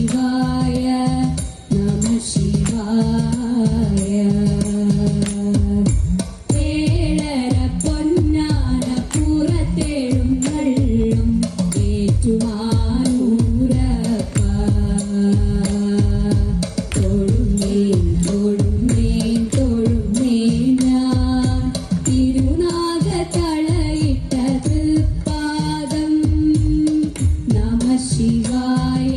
ശിവായ നമ ശിവായ. ഏഴര പൊന്നാന പുറത്തേഴും വെള്ളും ഏറ്റുമാനൂരപ്പ. തൊഴുന്നേൻ തൊഴുന്നേൻ തൊഴുന്നേനാൻ തിരുനാഗ തളയിട്ടത് പാദം നമ ശിവായ